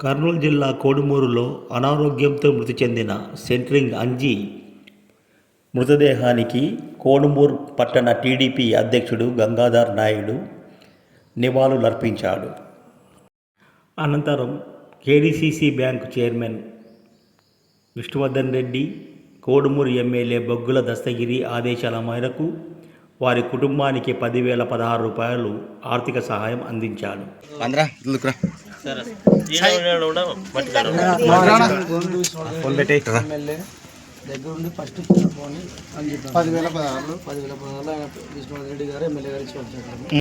కర్నూలు జిల్లా కోడుమూరులో అనారోగ్యంతో మృతి చెందిన సెంట్రింగ్ అంజీ మృతదేహానికి కోడుమూరు పట్టణ టీడీపీ అధ్యక్షుడు గంగాధర్ నాయుడు నివాళులర్పించాడు అనంతరం KDCC bank chairman Vishnuvardhan Reddy Kodumuru MLA Boggula Dastagiri ఆదేశాల మేరకు వారి కుటుంబానికి పదివేల పదహారు రూపాయలు ఆర్థిక సహాయం అందించాడు. దగ్గర ఉండి ఫస్ట్ పోని అని చెప్పాను. పదివేల పదహారులు పదివేల పదహారులు ఆయన విష్ణువర్ధన్ రెడ్డి గారు ఎమ్మెల్యే గారు ఇచ్చి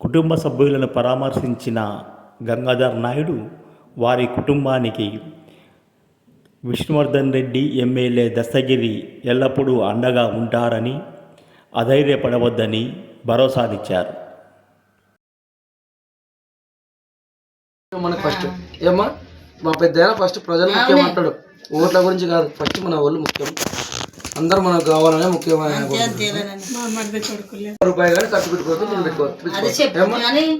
కుటుంబ సభ్యులను పరామర్శించిన గంగాధర్ నాయుడు వారి కుటుంబానికి విష్ణువర్ధన్ రెడ్డి ఎమ్మెల్యే దస్తగిరి ఎల్లప్పుడూ అండగా ఉంటారని అధైర్యపడవద్దని భరోసానిచ్చారు. మనకు ఫస్ట్. ఏమ్మా? మా పెద్ద ఫస్ట్ ప్రజలు ముఖ్యం అంటాడు. ఓట్ల గురించి కాదు. ఫస్ట్ మన వాళ్ళు ముఖ్యం. అందరూ మనకు కావాలనే ముఖ్యమైన రూపాయి కానీ ఖర్చు పెట్టుకోవద్దు నేను పెట్టుకోవద్దు?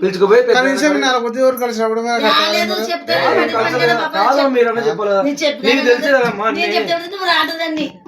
పిలుచుకుపోయి చెప్పాలి. నీకు నే-